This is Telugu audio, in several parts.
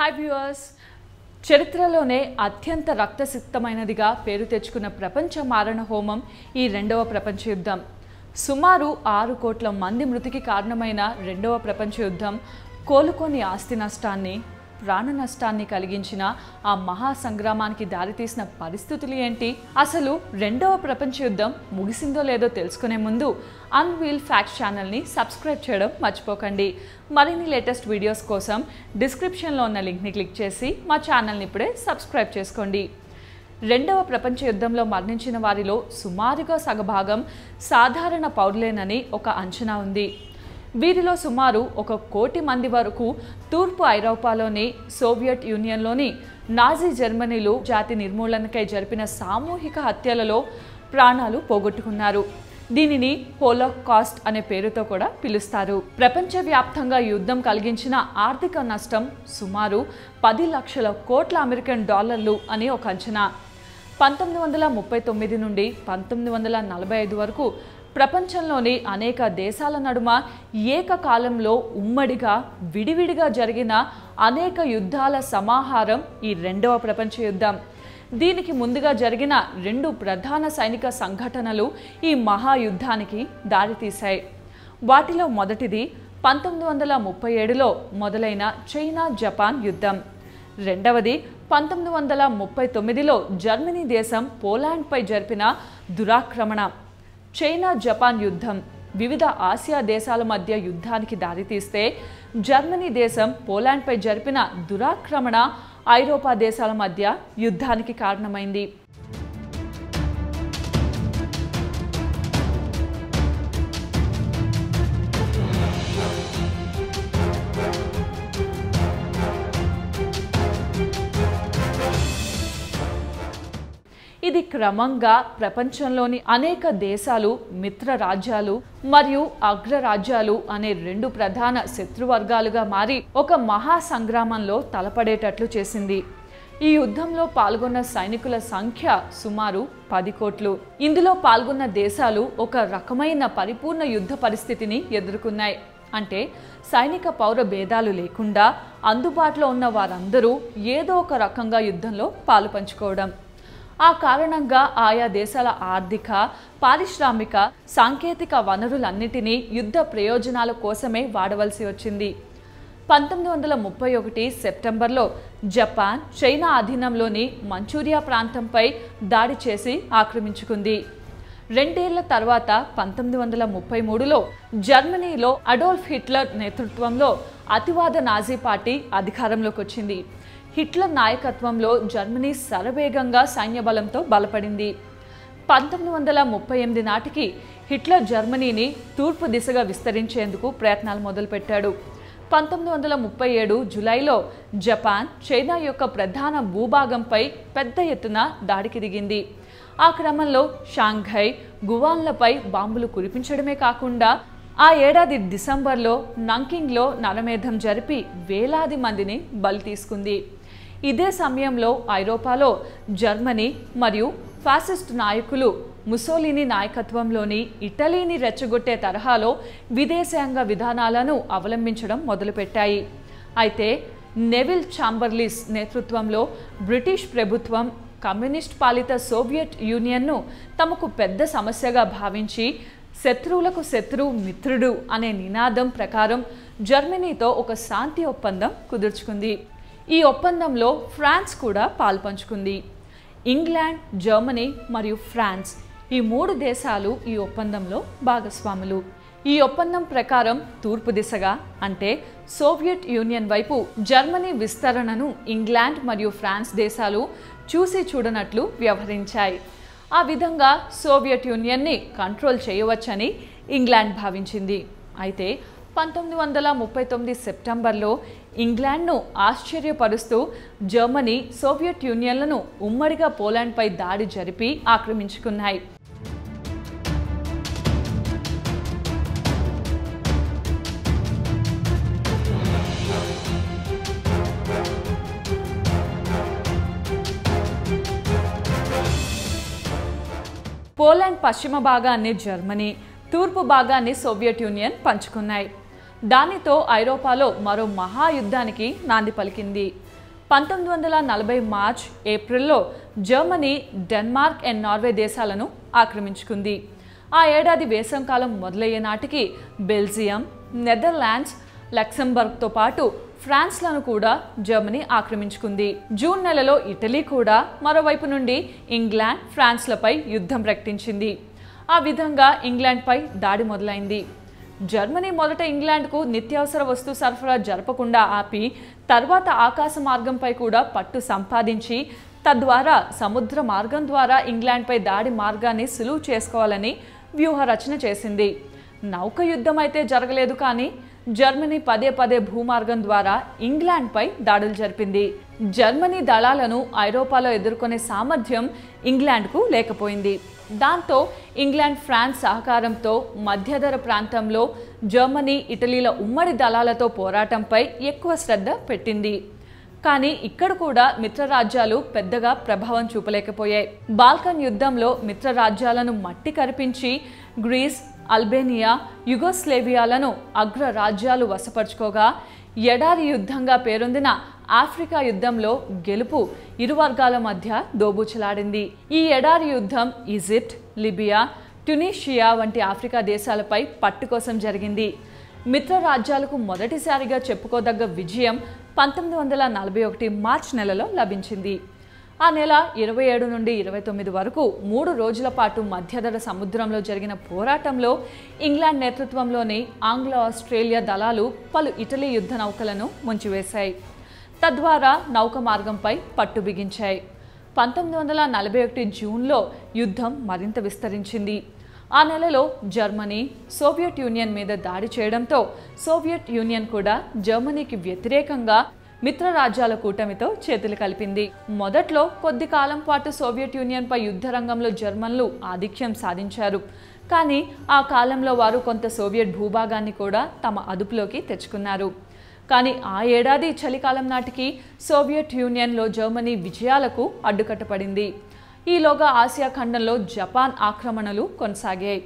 హాయ్ వ్యూవర్స్ చరిత్రలోనే అత్యంత రక్తసిక్తమైనదిగా పేరు తెచ్చుకున్న ప్రపంచ మారణ హోమం ఈ రెండవ ప్రపంచ యుద్ధం. సుమారు ఆరు కోట్ల మంది మృతికి కారణమైన రెండవ ప్రపంచ యుద్ధం కోలుకోని ఆస్తి నష్టాన్ని ప్రాణ నష్టాన్ని కలిగించిన ఆ మహా సంగ్రామానికి దారితీసిన పరిస్థితులు ఏంటి? అసలు రెండవ ప్రపంచ యుద్ధం ముగిసిందో లేదో తెలుసుకునే ముందు అన్వీల్ ఫ్యాక్ట్ ఛానల్ని సబ్స్క్రైబ్ చేయడం మర్చిపోకండి. మరిన్ని లేటెస్ట్ వీడియోస్ కోసం డిస్క్రిప్షన్లో ఉన్న లింక్ని క్లిక్ చేసి మా ఛానల్ని ఇప్పుడే సబ్స్క్రైబ్ చేసుకోండి. రెండవ ప్రపంచ యుద్ధంలో మరణించిన వారిలో సుమారుగా సగభాగం సాధారణ పౌరులేనని ఒక అంచనా ఉంది. వీరిలో సుమారు ఒక కోటి మంది వరకు తూర్పు ఐరోపాలోని సోవియట్ యూనియన్లోని నాజీ జర్మనీలు జాతి నిర్మూలనకై జరిపిన సామూహిక హత్యలలో ప్రాణాలు పోగొట్టుకున్నారు. దీనిని హోలోకాస్ట్ అనే పేరుతో కూడా పిలుస్తారు. ప్రపంచవ్యాప్తంగా యుద్ధం కలిగించిన ఆర్థిక నష్టం సుమారు పది లక్షల కోట్ల అమెరికన్ డాలర్లు అని ఒక అంచనా. పంతొమ్మిది వందల ముప్పై తొమ్మిది నుండి పంతొమ్మిది వందల నలభై ఐదు వరకు ప్రపంచంలోని అనేక దేశాల నడుమ ఏకకాలంలో ఉమ్మడిగా విడివిడిగా జరిగిన అనేక యుద్ధాల సమాహారం ఈ రెండవ ప్రపంచ యుద్ధం. దీనికి ముందుగా జరిగిన రెండు ప్రధాన సైనిక సంఘటనలు ఈ మహాయుద్ధానికి దారితీశాయి. వాటిలో మొదటిది పంతొమ్మిది వందల ముప్పై ఏడులో మొదలైన చైనా జపాన్ యుద్ధం. రెండవది పంతొమ్మిది వందల ముప్పై తొమ్మిదిలో జర్మనీ దేశం పోలాండ్పై జరిపిన దురాక్రమణ. చైనా జపాన్ యుద్ధం. వివిధ ఆసియా దేశాల మధ్య యుద్ధానికి దారితీస్తే జర్మనీ దేశం పోలాండ్పై జరిపిన దురాక్రమణ ఐరోపా దేశాల మధ్య యుద్ధానికి కారణమైంది. ఇది క్రమంగా ప్రపంచంలోని అనేక దేశాలు మిత్ర రాజ్యాలు మరియు అగ్రరాజ్యాలు అనే రెండు ప్రధాన శత్రువర్గాలుగా మారి ఒక మహా సంగ్రామంలో తలపడేటట్లు చేసింది. ఈ యుద్ధంలో పాల్గొన్న సైనికుల సంఖ్య సుమారు పది కోట్లు. ఇందులో పాల్గొన్న దేశాలు ఒక రకమైన పరిపూర్ణ యుద్ధ పరిస్థితిని ఎదుర్కొన్నాయి. అంటే సైనిక పౌర భేదాలు లేకుండా అందుబాటులో ఉన్న వారందరూ ఏదో ఒక రకంగా యుద్ధంలో పాలు పంచుకోవడం ఆ కారణంగా ఆయా దేశాల ఆర్థిక పారిశ్రామిక సాంకేతిక వనరులన్నిటినీ యుద్ధ ప్రయోజనాల కోసమే వాడవలసి వచ్చింది. పంతొమ్మిది వందల ముప్పై ఒకటి సెప్టెంబర్లో జపాన్ చైనా అధీనంలోని మంచూరియా ప్రాంతంపై దాడి చేసి ఆక్రమించుకుంది. రెండేళ్ళ తర్వాత పంతొమ్మిది వందల ముప్పై మూడులో జర్మనీలో అడోల్ఫ్ హిట్లర్ నేతృత్వంలో అతివాద నాజీ పార్టీ అధికారంలోకి వచ్చింది హిట్లర్ నాయకత్వంలో జర్మనీ శరవేగంగా సైన్యబలంతో బలపడింది. పంతొమ్మిది వందల ముప్పై ఎనిమిది నాటికి హిట్లర్ జర్మనీని తూర్పు దిశగా విస్తరించేందుకు ప్రయత్నాలు మొదలుపెట్టాడు. పంతొమ్మిది వందల ముప్పై ఏడు జులైలో జపాన్ చైనా యొక్క ప్రధాన భూభాగంపై పెద్ద ఎత్తున దాడికి దిగింది. ఆ క్రమంలో షాంఘై గువాన్లపై బాంబులు కురిపించడమే కాకుండా ఆ ఏడాది డిసెంబర్లో నంకింగ్లో నరమేధం జరిపి వేలాది మందిని బలి తీసుకుంది. ఇదే సమయంలో ఐరోపాలో జర్మనీ మరియు ఫాసిస్ట్ నాయకులు ముసోలిని నాయకత్వంలోని ఇటలీని రెచ్చగొట్టే తరహాలో విదేశాంగ విధానాలను అవలంబించడం మొదలుపెట్టాయి. అయితే నెవిల్ చాంబర్లిస్ నేతృత్వంలో బ్రిటిష్ ప్రభుత్వం కమ్యూనిస్ట్ పాలిత సోవియట్ యూనియన్ను తమకు పెద్ద సమస్యగా భావించి శత్రువులకు శత్రువు మిత్రుడు అనే నినాదం ప్రకారం జర్మనీతో ఒక శాంతి ఒప్పందం కుదుర్చుకుంది. ఈ ఒప్పందంలో ఫ్రాన్స్ కూడా పాల్పంచుకుంది. ఇంగ్లాండ్ జర్మనీ మరియు ఫ్రాన్స్ ఈ మూడు దేశాలు ఈ ఒప్పందంలో భాగస్వాములు. ఈ ఒప్పందం ప్రకారం తూర్పు దిశగా అంటే సోవియట్ యూనియన్ వైపు జర్మనీ విస్తరణను ఇంగ్లాండ్ మరియు ఫ్రాన్స్ దేశాలు చూసి చూడనట్లు వ్యవహరించాయి. ఆ విధంగా సోవియట్ యూనియన్ని కంట్రోల్ చేయవచ్చని ఇంగ్లాండ్ భావించింది. అయితే పంతొమ్మిది వందల ముప్పై తొమ్మిది సెప్టెంబర్లో ఇంగ్లాండ్ను ఆశ్చర్యపరుస్తూ జర్మనీ సోవియట్ యూనియన్లను ఉమ్మడిగా పోలాండ్పై దాడి జరిపి ఆక్రమించుకున్నాయి. పోలాండ్ పశ్చిమ భాగాన్ని జర్మనీ తూర్పు భాగాన్ని సోవియట్ యూనియన్ పంచుకున్నాయి. దానితో ఐరోపాలో మరో మహాయుద్ధానికి నాంది పలికింది. పంతొమ్మిది వందల నలభై మార్చ్ ఏప్రిల్లో జర్మనీ డెన్మార్క్ అండ్ నార్వే దేశాలను ఆక్రమించుకుంది. ఆ ఏడాది వేసంకాలం మొదలయ్యే నాటికి బెల్జియం నెదర్లాండ్స్ లక్సెంబర్గ్తో పాటు ఫ్రాన్స్లను కూడా జర్మనీ ఆక్రమించుకుంది. జూన్ నెలలో ఇటలీ కూడా మరోవైపు నుండి ఇంగ్లాండ్ ఫ్రాన్స్లపై యుద్ధం ప్రకటించింది. ఆ విధంగా ఇంగ్లాండ్పై దాడి మొదలైంది. జర్మనీ మొదట ఇంగ్లాండ్కు నిత్యావసర వస్తు సరఫరా జరపకుండా ఆపి తర్వాత ఆకాశ మార్గంపై కూడా పట్టు సంపాదించి తద్వారా సముద్ర మార్గం ద్వారా ఇంగ్లాండ్పై దాడి మార్గాన్ని సులువు చేసుకోవాలని వ్యూహ రచన చేసింది. నౌక యుద్ధం అయితే జరగలేదు కానీ జర్మనీ పదే పదే భూమార్గం ద్వారా ఇంగ్లాండ్పై దాడులు జరిపింది. జర్మనీ దళాలను ఐరోపాలో ఎదుర్కొనే సామర్థ్యం ఇంగ్లాండ్కు లేకపోయింది. దాంతో ఇంగ్లాండ్ ఫ్రాన్స్ సహకారంతో మధ్యధర ప్రాంతంలో జర్మనీ ఇటలీల ఉమ్మడి దళాలతో పోరాటంపై ఎక్కువ శ్రద్ధ పెట్టింది. కానీ ఇక్కడ కూడా మిత్రరాజ్యాలు పెద్దగా ప్రభావం చూపలేకపోయాయి. బాల్కన్ యుద్ధంలో మిత్రరాజ్యాలను మట్టి కరిపించి గ్రీస్ అల్బేనియా యుగోస్లేవియాలను అగ్ర రాజ్యాలు వశపరుచుకోగా ఎడారి యుద్ధంగా పేరొందిన ఆఫ్రికా యుద్ధంలో గెలుపు ఇరు వర్గాల మధ్య దోబూచలాడింది. ఈ ఎడారి యుద్ధం ఈజిప్ట్ లిబియా ట్యునీషియా వంటి ఆఫ్రికా దేశాలపై పట్టు కోసం జరిగింది. మిత్ర రాజ్యాలకు మొదటిసారిగా చెప్పుకోదగ్గ విజయం పంతొమ్మిది వందల నలభై ఒకటి మార్చ్ నెలలో లభించింది. ఆ నెల ఇరవై ఏడు నుండి ఇరవై తొమ్మిది వరకు మూడు రోజుల పాటు మధ్యధర సముద్రంలో జరిగిన పోరాటంలో ఇంగ్లాండ్ నేతృత్వంలోని ఆంగ్లో ఆస్ట్రేలియా దళాలు పలు ఇటలీ యుద్ధ నౌకలను ముంచివేశాయి. తద్వారా నౌక మార్గంపై పట్టు బిగించాయి. పంతొమ్మిది వందల నలభై ఒకటి జూన్లో యుద్ధం మరింత విస్తరించింది. ఆ నెలలో జర్మనీ సోవియట్ యూనియన్ మీద దాడి చేయడంతో సోవియట్ యూనియన్ కూడా జర్మనీకి వ్యతిరేకంగా మిత్ర రాజ్యాల కూటమితో చేతులు కలిపింది. మొదట్లో కొద్ది కాలం పాటు సోవియట్ యూనియన్పై యుద్ధ రంగంలో జర్మన్లు ఆధిక్యం సాధించారు. కానీ ఆ కాలంలో వారు కొంత సోవియట్ భూభాగాన్ని కూడా తమ అదుపులోకి తెచ్చుకున్నారు. కానీ ఆ ఏడాది చలికాలం నాటికి సోవియట్ యూనియన్లో జర్మనీ విజయాలకు అడ్డుకట్టపడింది ఈలోగా ఆసియా ఖండంలో జపాన్ ఆక్రమణలు కొనసాగాయి.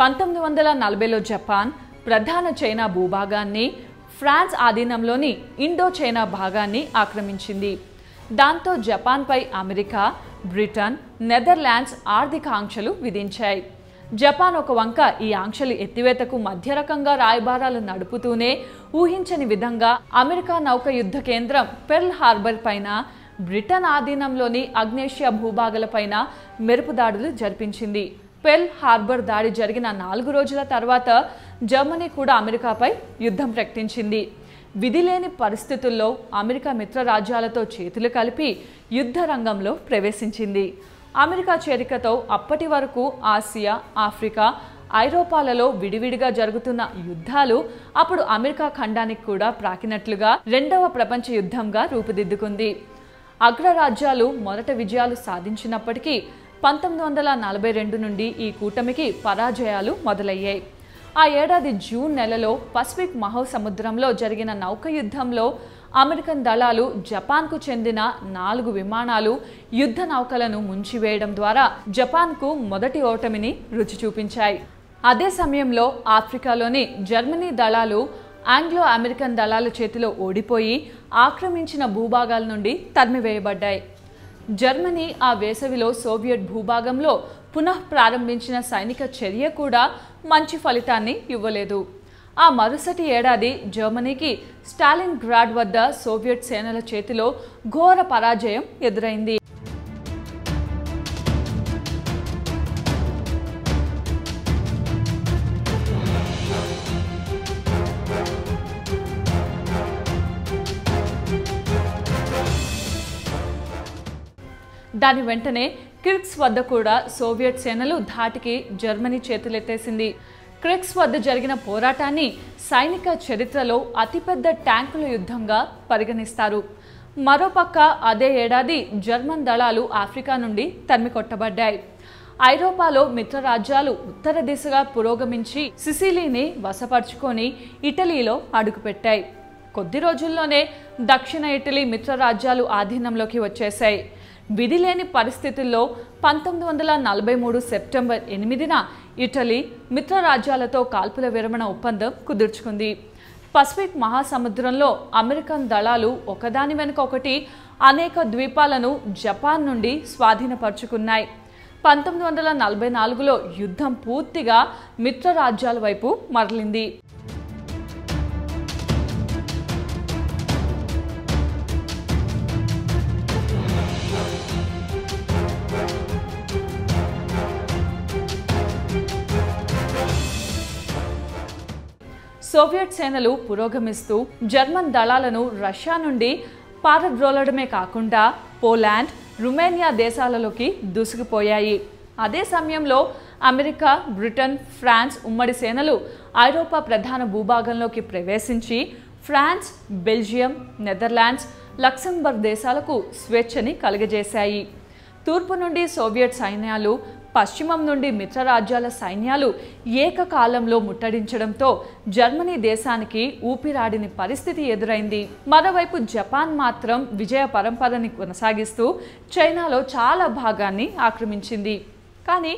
పంతొమ్మిది వందల నలభైలో జపాన్ ప్రధాన చైనా భూభాగాన్ని ఫ్రాన్స్ ఆధీనంలోని ఇండో చైనా భాగాన్ని ఆక్రమించింది. దాంతో జపాన్పై అమెరికా బ్రిటన్ నెదర్లాండ్స్ ఆర్థిక ఆంక్షలు విధించాయి. జపాన్ ఒక వంక ఈ ఆంక్షలు ఎత్తివేతకు మధ్య రకంగా రాయబారాలు నడుపుతూనే ఊహించని విధంగా అమెరికా నౌక యుద్ధ కేంద్రం పెర్ల్ హార్బర్ పైన బ్రిటన్ ఆధీనంలోని అగ్నేషియా భూభాగాలపైన మెరుపుదాడులు జరిపించింది. పెల్ హార్బర్ దాడి జరిగిన నాలుగు రోజుల తర్వాత జర్మనీ కూడా అమెరికాపై యుద్ధం ప్రకటించింది. విధిలేని పరిస్థితుల్లో అమెరికా మిత్ర రాజ్యాలతో చేతులు కలిపి యుద్ధ రంగంలో ప్రవేశించింది. అమెరికా చేరికతో అప్పటి వరకు ఆసియా ఆఫ్రికా ఐరోపాలలో విడివిడిగా జరుగుతున్న యుద్ధాలు అప్పుడు అమెరికా ఖండానికి కూడా ప్రాకినట్లుగా రెండవ ప్రపంచ యుద్ధంగా రూపుదిద్దుకుంది. అగ్రరాజ్యాలు మొదట విజయాలు సాధించినప్పటికీ పంతొమ్మిది వందల నలభై రెండు నుండి ఈ కూటమికి పరాజయాలు మొదలయ్యాయి. ఆ ఏడాది జూన్ నెలలో పసిఫిక్ మహాసముద్రంలో జరిగిన నౌక యుద్ధంలో అమెరికన్ దళాలు జపాన్కు చెందిన నాలుగు విమానాలు యుద్ధ నౌకలను ముంచివేయడం ద్వారా జపాన్కు మొదటి ఓటమిని రుచి చూపించాయి. అదే సమయంలో ఆఫ్రికాలోని జర్మనీ దళాలు ఆంగ్లో అమెరికన్ దళాల చేతిలో ఓడిపోయి ఆక్రమించిన భూభాగాల నుండి తరిమివేయబడ్డాయి. జర్మనీ ఆ వేసవిలో సోవియట్ భూభాగంలో పునః ప్రారంభించిన సైనిక చర్య కూడా మంచి ఫలితాన్ని ఇవ్వలేదు. ఆ మరుసటి ఏడాది జర్మనీకి స్టాలిన్ గ్రాడ్ వద్ద సోవియట్ సేనల చేతిలో ఘోర పరాజయం ఎదురైంది. దాని వెంటనే క్రిక్స్ వద్ద కూడా సోవియట్ సేనలు ధాటికి జర్మనీ చేతులెత్తేసింది. క్రిక్స్ వద్ద జరిగిన పోరాటాన్ని సైనిక చరిత్రలో అతిపెద్ద ట్యాంకుల యుద్ధంగా పరిగణిస్తారు. మరోపక్క అదే ఏడాది జర్మన్ దళాలు ఆఫ్రికా నుండి తరిమి కొట్టబడ్డాయి ఐరోపాలో మిత్రరాజ్యాలు ఉత్తర దిశగా పురోగమించి సిసిలీని వశపరుచుకొని ఇటలీలో అడుగుపెట్టాయి. కొద్ది రోజుల్లోనే దక్షిణ ఇటలీ మిత్రరాజ్యాలు ఆధీనంలోకి వచ్చేశాయి. విధిలేని పరిస్థితుల్లో పంతొమ్మిది వందల నలభై మూడు సెప్టెంబర్ ఎనిమిదిన ఇటలీ మిత్రరాజ్యాలతో కాల్పుల విరమణ ఒప్పందం కుదుర్చుకుంది. పసిఫిక్ మహాసముద్రంలో అమెరికన్ దళాలు ఒకదాని వెనుక ఒకటి అనేక ద్వీపాలను జపాన్ నుండి స్వాధీనపరుచుకున్నాయి. పంతొమ్మిది వందల నలభై నాలుగులో యుద్ధం పూర్తిగా మిత్రరాజ్యాల వైపు మరలింది. సోవియట్ సేనలు పురోగమిస్తూ జర్మన్ దళాలను రష్యా నుండి పారద్రోలడమే కాకుండా పోలాండ్ రుమేనియా దేశాలలోకి దూసుకుపోయాయి. అదే సమయంలో అమెరికా బ్రిటన్ ఫ్రాన్స్ ఉమ్మడి సేనలు ఐరోపా ప్రధాన భూభాగంలోకి ప్రవేశించి ఫ్రాన్స్ బెల్జియం నెదర్లాండ్స్ లక్సెంబర్గ్ దేశాలకు స్వేచ్ఛని కలుగజేశాయి. తూర్పు నుండి సోవియట్ సైన్యాలు పశ్చిమం నుండి మిత్రరాజ్యాల సైన్యాలు ఏకకాలంలో ముట్టడించడంతో జర్మనీ దేశానికి ఊపిరాడిని పరిస్థితి ఎదురైంది. మరోవైపు జపాన్ మాత్రం విజయ పరంపరని కొనసాగిస్తూ చైనాలో చాలా భాగాన్ని ఆక్రమించింది. కానీ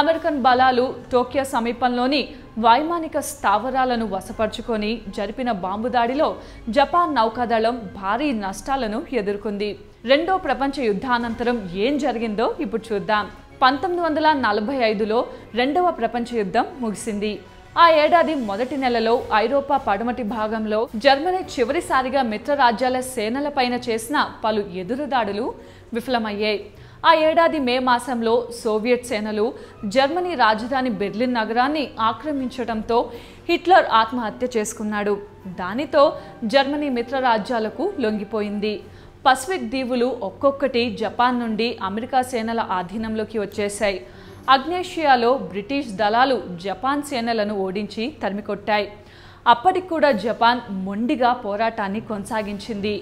అమెరికన్ బలాలు టోక్యో సమీపంలోని వైమానిక స్థావరాలను వశపరుచుకొని జరిపిన బాంబు దాడిలో జపాన్ నౌకాదళం భారీ నష్టాలను ఎదుర్కొంది. రెండో ప్రపంచ యుద్ధానంతరం ఏం జరిగిందో ఇప్పుడు చూద్దాం. పంతొమ్మిది వందల నలభై ఐదులో రెండవ ప్రపంచ యుద్ధం ముగిసింది. ఆ ఏడాది మొదటి నెలలో ఐరోపా పడమటి భాగంలో జర్మనీ చివరిసారిగా మిత్రరాజ్యాల సేనలపైన చేసిన పలు ఎదురుదాడులు విఫలమయ్యాయి. ఆ ఏడాది మే మాసంలో సోవియట్ సేనలు జర్మనీ రాజధాని బెర్లిన్ నగరాన్ని ఆక్రమించడంతో హిట్లర్ ఆత్మహత్య చేసుకున్నాడు. దానితో జర్మనీ మిత్రరాజ్యాలకు లొంగిపోయింది. పసిఫిక్ దీవులు ఒక్కొక్కటి జపాన్ నుండి అమెరికా సేనల ఆధీనంలోకి వచ్చేశాయి. అగ్నేషియాలో బ్రిటిష్ దళాలు జపాన్ సేనలను ఓడించి తరిమికొట్టాయి. అప్పటికి కూడా జపాన్ మొండిగా పోరాటాన్ని కొనసాగించింది.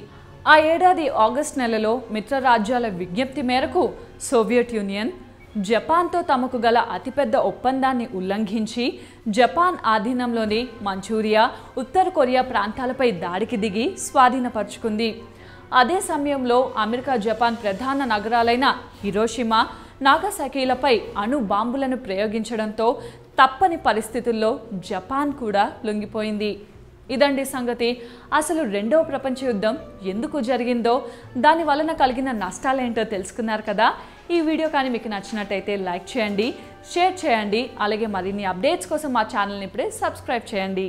ఆ ఏడాది ఆగస్ట్ నెలలో మిత్రరాజ్యాల విజ్ఞప్తి మేరకు సోవియట్ యూనియన్ జపాన్తో తమకు గల అతిపెద్ద ఒప్పందాన్ని ఉల్లంఘించి జపాన్ ఆధీనంలోని మంచూరియా ఉత్తర కొరియా ప్రాంతాలపై దాడికి దిగి స్వాధీనపరుచుకుంది. అదే సమయంలో అమెరికా జపాన్ ప్రధాన నగరాలైన హిరోషిమా నాగసాకీలపై అణు బాంబులను ప్రయోగించడంతో తప్పని పరిస్థితుల్లో జపాన్ కూడా లొంగిపోయింది. ఇదండి సంగతి. అసలు రెండవ ప్రపంచ యుద్ధం ఎందుకు జరిగిందో దాని వలన కలిగిన నష్టాలేంటో తెలుసుకున్నారు కదా? ఈ వీడియో కానీ మీకు నచ్చినట్టయితే లైక్ చేయండి షేర్ చేయండి అలాగే మరిన్ని అప్డేట్స్ కోసం మా ఛానల్ని ఇప్పుడే సబ్స్క్రైబ్ చేయండి.